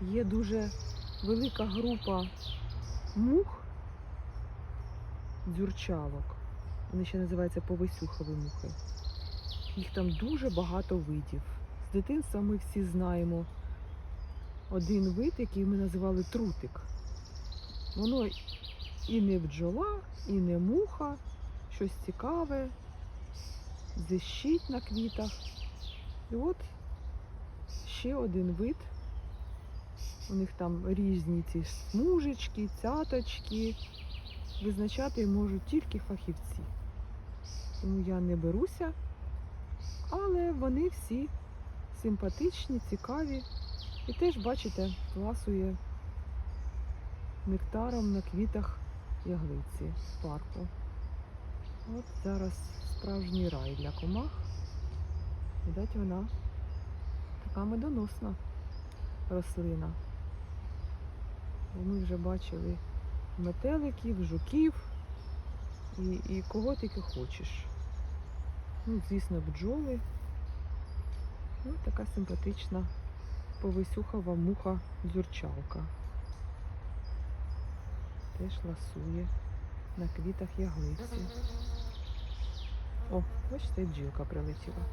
є дуже велика група мух, дзюрчалок. Вони ще називаються повисюхові мухи. Їх там дуже багато видів. З дитинства ми всі знаємо один вид, який ми називали трутик. Воно і не бджола, і не муха, щось цікаве, зищить на квітах. І от ще один вид. У них там різні ці смужечки, цяточки. Визначати можуть тільки фахівці. Тому я не беруся, але вони всі симпатичні, цікаві. І теж, бачите, ласує нектаром на квітах яглиці в парку. От зараз справжній рай для комах. Видать, вона така медоносна рослина. Ми вже бачили метеликів, жуків і, і кого тільки хочеш. Ну, звісно, бджоли. Ну, така симпатична повисюхова муха дзюрчалка. Теж ласує на квітах яглиці. О, бачите, бджілка прилетіла.